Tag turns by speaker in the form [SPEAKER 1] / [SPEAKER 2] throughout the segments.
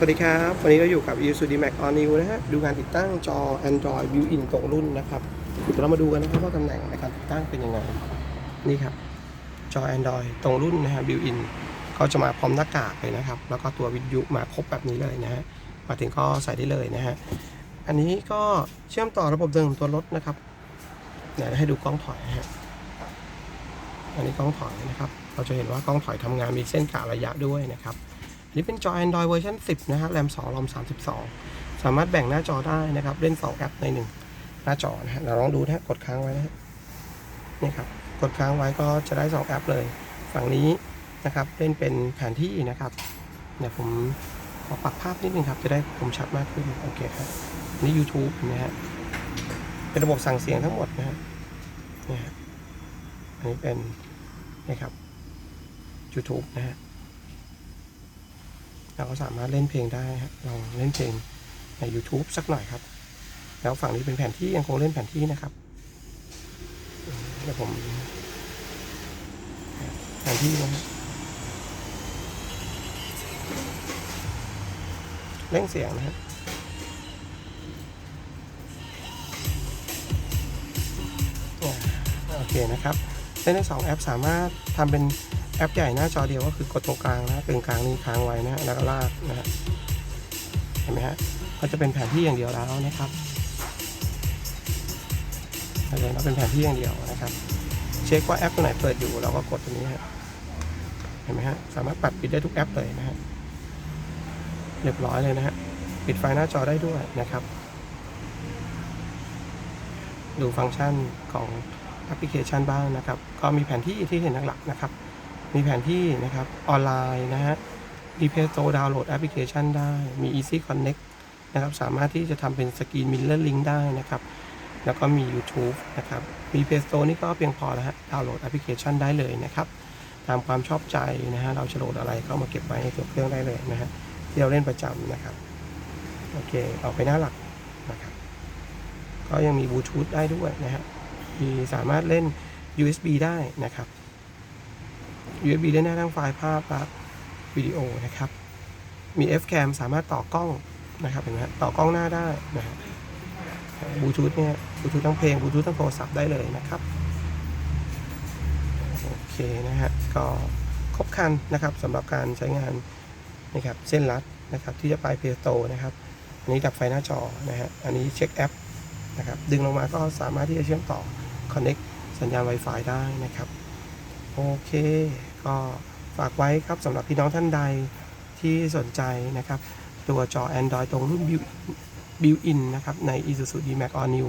[SPEAKER 1] สวัสดีครับ วันนี้เราอยู่กับ i s u d Max All New นะฮะ ดูการติดตั้งจอ Android Built-in ตรงรุ่นนะครับเดี๋ยวเรามาดูกันนะครับว่าตำแหน่งในการติดตั้งเป็นยังไง นี่ครับ จอ Android ตรงรุ่นนะฮะ Built-in เขาจะมาพร้อมหน้ากากเลยนะครับ แล้วก็ตัววิทยุมาครบแบบนี้เลยนะฮะ มาถึงก็ใส่ได้เลยนะฮะ อันนี้ก็เชื่อมต่อระบบเดิมของตัวรถนะครับเดี๋ยวให้ดูกล้องถอยนะฮะ อันนี้กล้องถอยนะครับ เราจะเห็นว่ากล้องถอยทำงานมีเส้นกะระยะด้วยนะครับ อันนี้เป็นจอ Android เวอร์ชัน10 นะฮะแรม2รอม32 สามารถแบ่งหน้าจอได้นะครับ เล่น 2 แอปใน 1 หน้าจอนะฮะเราลองดูนะฮะกดค้างไว้นะฮะนี่ครับ กดค้างไว้ก็จะได้ 2 แอปเลย ฝั่งนี้นะครับ เล่นเป็นแผนที่นะครับเดี๋ยวผมขอปรับภาพนิดนึงครับ จะได้คมชัดมากขึ้น โอเคครับนนี่ YouTube นะฮะเป็นระบบสั่งเสียงทั้งหมดนะฮะนี่ฮะอันนี้เป็นนะครับ YouTube นะฮะ เราก็สามารถเล่นเพลงได้ครับลองเล่นเพลงใน YouTube สักหน่อยครับ แล้วฝั่งนี้เป็นแผนที่ยังคงเล่นแผนที่นะครับเดี๋ยวผมแผนที่นะฮะเร่งเสียงนะฮะอ่าโอเคนะครับเล่นได้สองแอปสามารถทำเป็น แอปใหญ่หน้าจอเดียวก็คือกดตรงกลางนะกึ่งกลางนี้ค้างไว้นะแล้วก็ลากนะฮะเห็นไหมฮะก็จะเป็นแผนที่อย่างเดียวแล้วนะครับเลยเราเป็นแผนที่อย่างเดียวนะครับ เช็คว่าแอปตัวไหนเปิดอยู่เราก็กดตัวนี้ฮะเห็นไหมฮะสามารถปัดปิดได้ทุกแอปเลยนะฮะเรียบร้อยเลยนะฮะปิดไฟหน้าจอได้ด้วยนะครับ ดูฟังก์ชันของแอปพลิเคชันบ้างนะครับ ก็มีแผนที่ที่เห็นหลักๆนะครับ มีแผนที่นะครับออนไลน์นะฮะมีเพจโตดาวน์โหลดแอปพลิเคชันได้ มี Easy Connect นะครับ สามารถที่จะทำเป็นสกรีนมิลเลอร์ลิงได้นะครับ แล้วก็มี YouTube นะครับมีเพจโตนี่ก็เพียงพอแล้วฮะ ดาวน์โหลดแอปพลิเคชันได้เลยนะครับ ตามความชอบใจนะฮะ เราจะโหลดอะไรเข้ามาเก็บไว้ในตัวเครื่องได้เลยนะฮะที่เราเล่นประจำนะครับ โอเค ออกไปหน้าหลักนะครับ ก็ยังมีบลูทูธได้ด้วยนะฮะมีสามารถเล่น USB ได้นะครับ USB ได้หน้าทั้งไฟล์ภาพและวิดีโอนะครับ มี F-cam สามารถต่อกล้องนะครับเห็นไหมต่อกล้องหน้าได้นะฮะบลูทูธเนี่ยบลูทูธทั้งเพลงบลูทูธทั้งโทรศัพท์ได้เลยนะครับโอเคนะฮะก็ครบครันนะครับสำหรับการใช้งานนะครับเส้นรัดนะครับที่จะไปเพโตนะครับอันนี้ดับไฟหน้าจอนะฮะอันนี้เช็คแอปนะครับดึงลงมาก็สามารถที่จะเชื่อมต่อ Connect สัญญาณ Wi-Fi ได้นะครับ โอเค ก็ฝากไว้ครับสำหรับพี่น้องท่านใดที่สนใจนะครับ ตัวจอ Android ตรงรุ่น Built-in นะครับ ใน Isuzu D-Max All New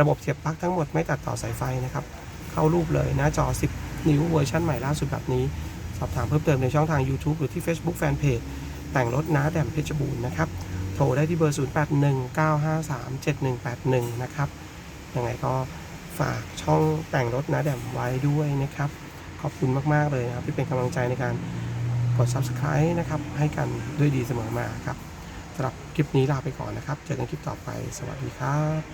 [SPEAKER 1] ระบบเสียบปลั๊กทั้งหมดไม่ตัดต่อสายไฟนะครับ เข้ารูปเลยหน้าจอ 10 นิ้วเวอร์ชันใหม่ล่าสุดแบบนี้ สอบถามเพิ่มเติมในช่องทาง YouTube หรือที่ Facebook Fanpage แต่งรถน้าแดมเพชรบูรณ์นะครับ โทรได้ที่เบอร์ 0819537181 นะครับยังไงก็ฝากช่องแต่งรถน้าแดมไว้ด้วยนะครับ ขอบคุณมาก ๆ เลยนะครับ ที่เป็นกำลังใจในการกด Subscribe นะครับ ให้กันด้วยดีเสมอมาครับสำหรับคลิปนี้ลาไปก่อนนะครับ เจอกันคลิปต่อไป สวัสดีครับ